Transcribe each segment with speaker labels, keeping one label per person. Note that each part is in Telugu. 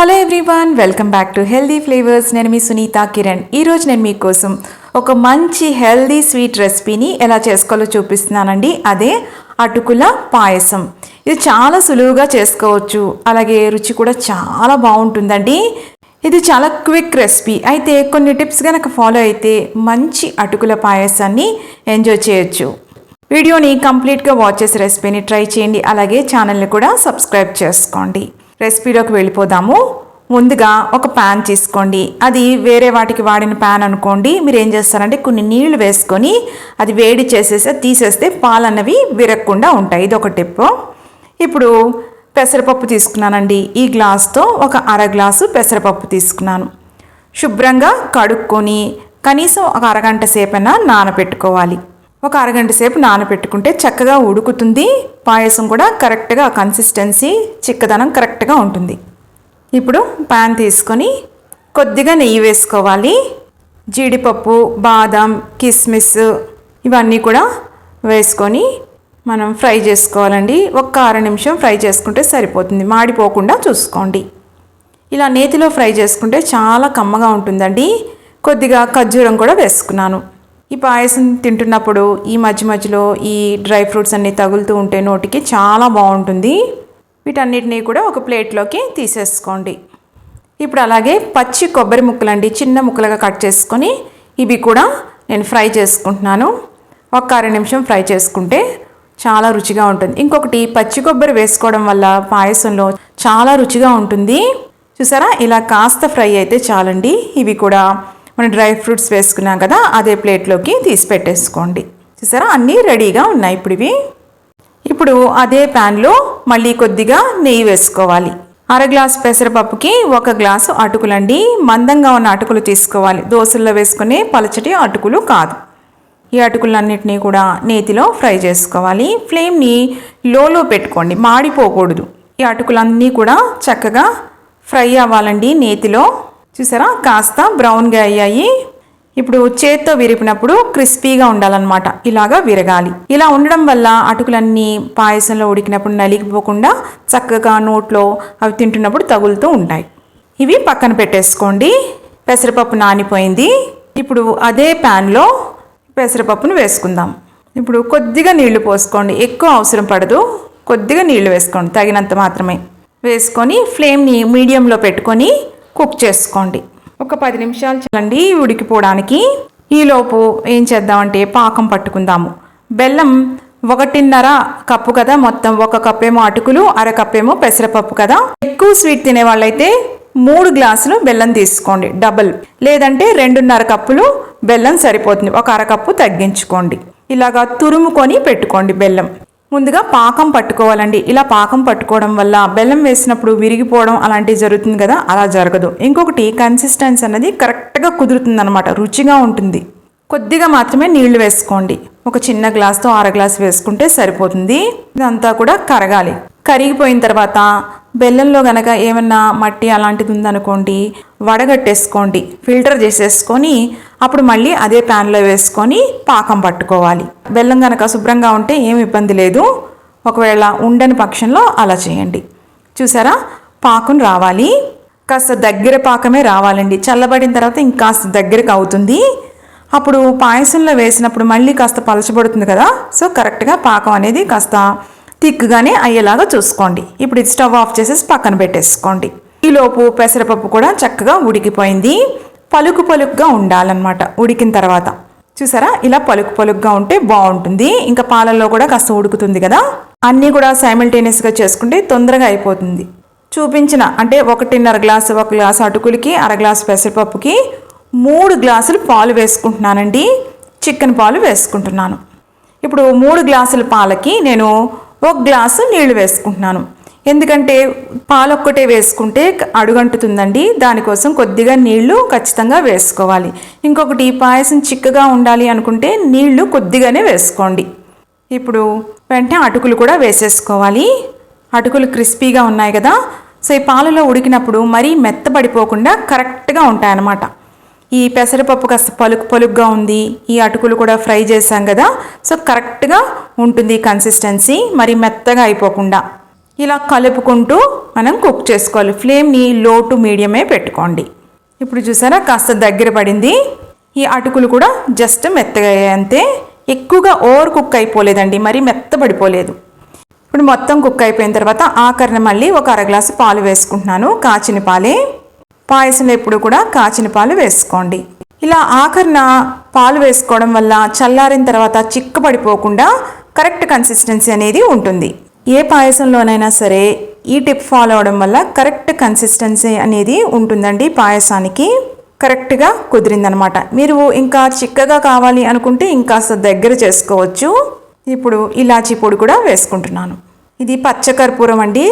Speaker 1: Hello everyone welcome back to healthy flavours నేను మీ సునీత కిరణ్. ఈరోజు నేను మీకోసం ఒక మంచి హెల్దీ స్వీట్ రెసిపీని ఎలా చేసుకోవాలో చూపిస్తున్నానండి. అదే అటుకుల పాయసం. ఇది చాలా సులువుగా చేసుకోవచ్చు. అలాగే రుచి కూడా చాలా బాగుంటుందండి. ఇది చాలా క్విక్ రెసిపీ అయితే కొన్ని టిప్స్ కనుక ఫాలో అయితే మంచి అటుకుల పాయసాన్ని ఎంజాయ్ చేయొచ్చు. వీడియోని కంప్లీట్గా వాచ్ చేసి రెసిపీని ట్రై చేయండి. అలాగే ఛానల్ని కూడా సబ్స్క్రైబ్ చేసుకోండి. రెసిపీలోకి వెళ్ళిపోదాము. ముందుగా ఒక ప్యాన్ తీసుకోండి. అది వేరే వాటికి వాడిన ప్యాన్ అనుకోండి. మీరు ఏం చేస్తారంటే కొన్ని నీళ్ళు వేసుకొని అది వేడి చేసేసి తీసేస్తే పాలు అన్నవి విరగకుండా ఉంటాయి. ఇది ఒక టిప్ ఇప్పుడు పెసరపప్పు తీసుకున్నానండి. ఈ గ్లాస్తో ఒక అర గ్లాసు పెసరపప్పు తీసుకున్నాను. శుభ్రంగా కడుక్కొని కనీసం ఒక అరగంట సేపైనా నానబెట్టుకోవాలి ఒక అరగంట సేపు నానబెట్టుకుంటే చక్కగా ఉడుకుతుంది. పాయసం కూడా కరెక్ట్గా కన్సిస్టెన్సీ చిక్కదనం కరెక్ట్గా ఉంటుంది. ఇప్పుడు ప్యాన్ తీసుకొని కొద్దిగా నెయ్యి వేసుకోవాలి. జీడిపప్పు బాదం కిస్మిస్ ఇవన్నీ కూడా వేసుకొని మనం ఫ్రై చేసుకోవాలండి. ఒక్క అర నిమిషం ఫ్రై చేసుకుంటే సరిపోతుంది. మాడిపోకుండా చూసుకోండి. ఇలా నేతిలో ఫ్రై చేసుకుంటే చాలా కమ్మగా ఉంటుందండి. కొద్దిగా ఖర్జూరం కూడా వేసుకున్నాను. ఈ పాయసం తింటున్నప్పుడు ఈ మధ్య మధ్యలో ఈ డ్రై ఫ్రూట్స్ అన్నీ తగులుతూ ఉంటే నోటికి చాలా బాగుంటుంది. వీటన్నిటినీ కూడా ఒక ప్లేట్లోకి తీసేసుకోండి. ఇప్పుడు అలాగే పచ్చి కొబ్బరి ముక్కలండి చిన్న ముక్కలుగా కట్ చేసుకొని ఇవి కూడా నేను ఫ్రై చేసుకుంటున్నాను. ఒక అర నిమిషం ఫ్రై చేసుకుంటే చాలా రుచిగా ఉంటుంది. ఇంకొకటి పచ్చి కొబ్బరి వేసుకోవడం వల్ల పాయసంలో చాలా రుచిగా ఉంటుంది. చూసారా? ఇలా కాస్త ఫ్రై అయితే చాలండి. ఇవి కూడా మనం డ్రై ఫ్రూట్స్ వేసుకున్నాం కదా అదే ప్లేట్లోకి తీసి పెట్టేసుకోండి. చూసారా? అన్నీ రెడీగా ఉన్నాయి ఇప్పుడు ఇవి. ఇప్పుడు అదే ప్యాన్లో మళ్ళీ కొద్దిగా నెయ్యి వేసుకోవాలి. అర గ్లాసు పెసరపప్పుకి ఒక గ్లాసు అటుకులండి. మందంగా ఉన్న అటుకులు తీసుకోవాలి. దోశల్లో వేసుకునే పలచటి అటుకులు కాదు. ఈ అటుకులన్నిటినీ కూడా నేతిలో ఫ్రై చేసుకోవాలి. ఫ్లేమ్ని లోలో పెట్టుకోండి. మాడిపోకూడదు. ఈ అటుకులన్నీ కూడా చక్కగా ఫ్రై అవ్వాలండి నేతిలో. చూసారా? కాస్త బ్రౌన్గా అయ్యాయి. ఇప్పుడు చేత్తో విరిపినప్పుడు క్రిస్పీగా ఉండాలన్నమాట. ఇలాగా విరగాలి. ఇలా ఉండడం వల్ల అటుకులన్నీ పాయసంలో ఉడికినప్పుడు నలిగిపోకుండా చక్కగా నోట్లో అవి తింటున్నప్పుడు తగులుతూ ఉంటాయి. ఇవి పక్కన పెట్టేసుకోండి. పెసరపప్పు నానిపోయింది. ఇప్పుడు అదే ప్యాన్లో పెసరపప్పును వేసుకుందాం. ఇప్పుడు కొద్దిగా నీళ్ళు పోసుకోండి. ఎక్కువ అవసరం పడదు. కొద్దిగా నీళ్ళు వేసుకోండి. తగినంత మాత్రమే. వేసుకొని ఫ్లేమ్ని మీడియంలో పెట్టుకొని కుక్ చేసుకోండి. ఒక పది నిమిషాలు చల్లండి ఉడికిపోవడానికి. ఈలోపు ఏం చేద్దామంటే పాకం పట్టుకుందాము. బెల్లం ఒకటిన్నర కప్పు కదా మొత్తం ఒక కప్పేమో అటుకులు అర కప్పేమో పెసరపప్పు కదా. ఎక్కువ స్వీట్ తినే వాళ్ళైతే మూడు గ్లాసులు బెల్లం తీసుకోండి డబుల్. లేదంటే రెండున్నర కప్పులు బెల్లం సరిపోతుంది ఒక అరకప్పు తగ్గించుకోండి. ఇలాగా తురుముకొని పెట్టుకోండి బెల్లం. ముందుగా పాకం పట్టుకోవాలండి. ఇలా పాకం పట్టుకోవడం వల్ల బెల్లం వేసినప్పుడు విరిగిపోవడం అలాంటివి జరుగుతుంది కదా అలా జరగదు. ఇంకొకటి కన్సిస్టెన్సీ అనేది కరెక్ట్గా కుదురుతుంది అనమాట రుచిగా ఉంటుంది. కొద్దిగా మాత్రమే నీళ్ళు వేసుకోండి. ఒక చిన్న గ్లాస్తో అర గ్లాస్ వేసుకుంటే సరిపోతుంది. ఇదంతా కూడా కరగాలి. కరిగిపోయిన తర్వాత బెల్లంలో గనక ఏమన్నా మట్టి అలాంటిది ఉందనుకోండి వడగట్టేసుకోండి ఫిల్టర్ చేసేసుకొని అప్పుడు మళ్ళీ అదే ప్యాన్లో వేసుకొని పాకం పట్టుకోవాలి. బెల్లం గనక శుభ్రంగా ఉంటే ఏం ఇబ్బంది లేదు. ఒకవేళ ఉండని పక్షంలో అలా చేయండి. చూసారా? పాకం రావాలి. కాస్త దగ్గర పాకమే రావాలండి. చల్లబడిన తర్వాత ఇంకాస్త దగ్గరకు అవుతుంది. అప్పుడు పాయసంలో వేసినప్పుడు మళ్ళీ కాస్త పలచబడుతుంది కదా? సో కరెక్ట్గా పాకం అనేది కాస్త థిక్గానే అయ్యేలాగా చూసుకోండి. ఇప్పుడు ఇది స్టవ్ ఆఫ్ చేసేసి పక్కన పెట్టేసుకోండి. ఈలోపు పెసరపప్పు కూడా చక్కగా ఉడికిపోయింది. పలుకు పలుకుగా ఉండాలన్నమాట. ఉడికిన తర్వాత. చూసారా? ఇలా పలుకు పలుకుగా ఉంటే బాగుంటుంది. ఇంకా పాలల్లో కూడా కాస్త ఉడుకుతుంది కదా? అన్నీ కూడా సైమిల్టేనియస్గా చేసుకుంటే తొందరగా అయిపోతుంది. చూపించిన అంటే ఒకటిన్నర గ్లాసు ఒక గ్లాసు అటుకులకి అర గ్లాసు పెసరపప్పుకి మూడు గ్లాసులు పాలు వేసుకుంటున్నానండి. చికెన్ పాలు వేసుకుంటున్నాను. ఇప్పుడు మూడు గ్లాసుల పాలకి నేను ఒక గ్లాసు నీళ్ళు వేసుకుంటున్నాను. ఎందుకంటే పాలు ఒక్కటే వేసుకుంటే అడుగంటుతుందండి. దానికోసం కొద్దిగా నీళ్ళు ఖచ్చితంగా వేసుకోవాలి. ఇంకొకటి పాయసం చిక్కగా ఉండాలి అనుకుంటే నీళ్ళు కొద్దిగానే వేసుకోండి. ఇప్పుడు వెంటనే అటుకులు కూడా వేసేసుకోవాలి. అటుకులు క్రిస్పీగా ఉన్నాయి కదా. సో ఈ పాలలో ఉడికినప్పుడు మరీ మెత్తబడిపోకుండా కరెక్ట్గా ఉంటాయన్నమాట. ఈ పెసరపప్పు కాస్త పలుకు పలుకుగా ఉంది. ఈ అటుకులు కూడా ఫ్రై చేసాం కదా. సో కరెక్ట్గా ఉంటుంది కన్సిస్టెన్సీ. మరి మెత్తగా అయిపోకుండా ఇలా కలుపుకుంటూ మనం కుక్ చేసుకోవాలి. ఫ్లేమ్ని లో టు మీడియమే పెట్టుకోండి. ఇప్పుడు చూసారా కాస్త దగ్గర పడింది. ఈ అటుకులు కూడా జస్ట్ మెత్తగా అంతే. ఎక్కువగా ఓవర్ కుక్ అయిపోలేదండి. మరీ మెత్తబడిపోలేదు ఇప్పుడు మొత్తం కుక్ అయిపోయిన తర్వాత ఆఖరిన మళ్ళీ ఒక అర గ్లాసు పాలు వేసుకుంటున్నాను. కాచిన పాలే. పాయసంలో ఎప్పుడు కూడా కాచిన పాలు వేసుకోండి. ఇలా ఆఖరిన పాలు వేసుకోవడం వల్ల చల్లారిన తర్వాత చిక్కబడిపోకుండా కరెక్ట్ కన్సిస్టెన్సీ అనేది ఉంటుంది. ఏ పాయసంలోనైనా సరే ఈ టిప్ ఫాలో అవడం వల్ల కరెక్ట్ కన్సిస్టెన్సీ అనేది ఉంటుందండి. పాయసానికి కరెక్ట్గా కుదిరిందనమాట. మీరు ఇంకా చిక్కగా కావాలి అనుకుంటే ఇంకాస్త దగ్గర చేసుకోవచ్చు. ఇప్పుడు ఇలాచీ పొడి కూడా వేసుకుంటున్నాను. ఇది పచ్చకర్పూరం అండి.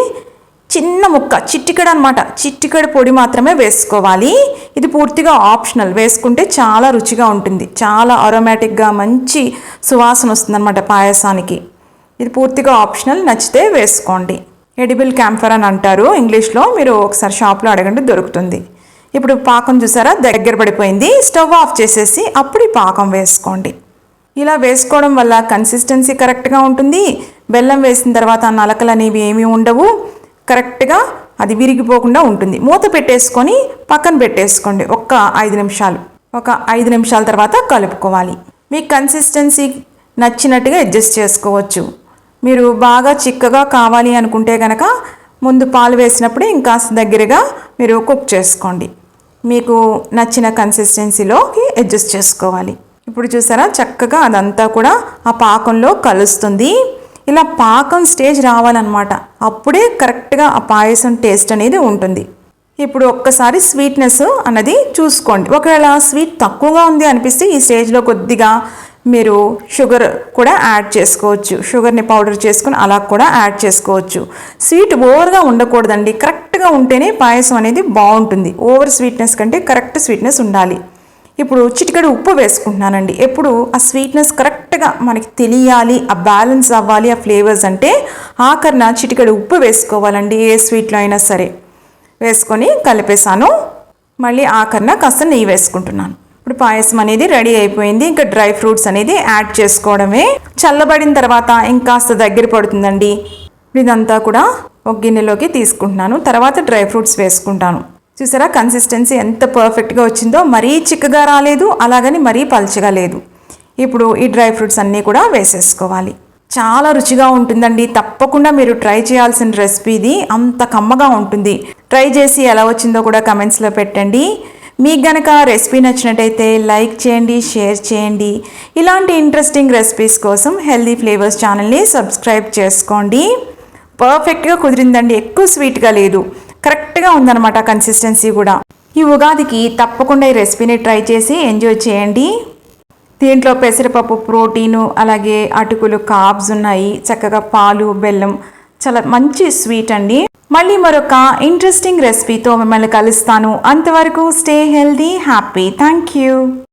Speaker 1: చిన్న ముక్క చిట్టికడ అనమాట చిట్టికడ పొడి మాత్రమే వేసుకోవాలి. ఇది పూర్తిగా ఆప్షనల్. వేసుకుంటే చాలా రుచిగా ఉంటుంది. చాలా అరోమాటిక్గా మంచి సువాసన వస్తుందన్నమాట పాయసానికి. ఇది పూర్తిగా ఆప్షనల్. నచ్చితే వేసుకోండి. ఎడిబుల్ క్యాంఫర్ అని అంటారు. ఇంగ్లీష్లో మీరు ఒకసారి షాప్లో అడగండి దొరుకుతుంది. ఇప్పుడు పాకం చూసారా? దగ్గర పడిపోయింది. స్టవ్ ఆఫ్ చేసేసి అప్పుడు ఈ పాకం వేసుకోండి. ఇలా వేసుకోవడం వల్ల కన్సిస్టెన్సీ కరెక్ట్గా ఉంటుంది. బెల్లం వేసిన తర్వాత నలకలు అనేవి ఏమీ ఉండవు. కరెక్ట్గా అది విరిగిపోకుండా ఉంటుంది. మూత పెట్టేసుకొని పక్కన పెట్టేసుకోండి. ఒక్క ఐదు నిమిషాలు. ఒక ఐదు నిమిషాల తర్వాత కలుపుకోవాలి. మీ కన్సిస్టెన్సీ నచ్చినట్టుగా అడ్జస్ట్ చేసుకోవచ్చు. మీరు బాగా చిక్కగా కావాలి అనుకుంటే కనుక ముందు పాలు వేసినప్పుడు ఇంకా దగ్గరగా మీరు కుక్ చేసుకోండి. మీకు నచ్చిన కన్సిస్టెన్సీలోకి అడ్జస్ట్ చేసుకోవాలి. ఇప్పుడు చూసారా? చక్కగా అదంతా కూడా ఆ పాకంలో కలుస్తుంది. ఇలా పాకం స్టేజ్ రావాలన్నమాట. అప్పుడే కరెక్ట్గా ఆ పాయసం టేస్ట్ అనేది ఉంటుంది. ఇప్పుడు ఒక్కసారి స్వీట్నెస్ అన్నది చూసుకోండి. ఒకవేళ స్వీట్ తక్కువగా ఉంది అనిపిస్తే ఈ స్టేజ్లో కొద్దిగా మీరు షుగర్ కూడా యాడ్ చేసుకోవచ్చు. షుగర్ని పౌడర్ చేసుకుని అలా కూడా యాడ్ చేసుకోవచ్చు. స్వీట్ ఓవర్గా ఉండకూడదండి. కరెక్ట్గా ఉంటేనే పాయసం అనేది బాగుంటుంది. ఓవర్ స్వీట్నెస్ కంటే కరెక్ట్ స్వీట్నెస్ ఉండాలి. ఇప్పుడు చిటికెడు ఉప్పు వేసుకుంటున్నానండి. ఎప్పుడు ఆ స్వీట్నెస్ కరెక్ట్గా మనకి తెలియాలి ఆ బ్యాలెన్స్ అవ్వాలి ఆ ఫ్లేవర్స్ అంటే ఆఖరిన చిటికెడు ఉప్పు వేసుకోవాలండి. ఏ స్వీట్లో అయినా సరే వేసుకొని కలిపేశాను. మళ్ళీ ఆఖరిన కాస్త నెయ్యి వేసుకుంటున్నాను. ఇప్పుడు పాయసం అనేది రెడీ అయిపోయింది. ఇంకా డ్రై ఫ్రూట్స్ అనేది యాడ్ చేసుకోవడమే. చల్లబడిన తర్వాత ఇంకాస్త దగ్గర పడుతుందండి. ఇదంతా కూడా ఒక గిన్నెలోకి తీసుకుంటున్నాను. తర్వాత డ్రై ఫ్రూట్స్ వేసుకుంటాను. చూసారా? కన్సిస్టెన్సీ ఎంత పర్ఫెక్ట్గా వచ్చిందో మరీ చిక్కగా రాలేదు అలాగని మరీ పల్చగా లేదు. ఇప్పుడు ఈ డ్రై ఫ్రూట్స్ అన్నీ కూడా వేసేసుకోవాలి. చాలా రుచిగా ఉంటుందండి. తప్పకుండా మీరు ట్రై చేయాల్సిన రెసిపీ ఇది. అంత కమ్మగా ఉంటుంది. ట్రై చేసి ఎలా వచ్చిందో కూడా కమెంట్స్లో పెట్టండి. మీకు గనక రెసిపీ నచ్చినట్టయితే లైక్ చేయండి షేర్ చేయండి. ఇలాంటి ఇంట్రెస్టింగ్ రెసిపీస్ కోసం హెల్దీ ఫ్లేవర్స్ ఛానల్ని సబ్స్క్రైబ్ చేసుకోండి. పర్ఫెక్ట్గా కుదిరిందండి. ఎక్కువ స్వీట్గా లేదు. కరెక్ట్గా ఉందన్నమాట కన్సిస్టెన్సీ కూడా. ఈ ఉగాదికి తప్పకుండా ఈ రెసిపీని ట్రై చేసి ఎంజాయ్ చేయండి. దీంట్లో పెసరపప్పు ప్రోటీను అలాగే అటుకులు కార్బ్స్ ఉన్నాయి. చక్కగా పాలు బెల్లం చాలా మంచి స్వీట్ అండి. మళ్ళీ మరొక ఇంట్రెస్టింగ్ రెసిపీతో మిమ్మల్ని కలుస్తాను. అంతవరకు stay healthy happy thank you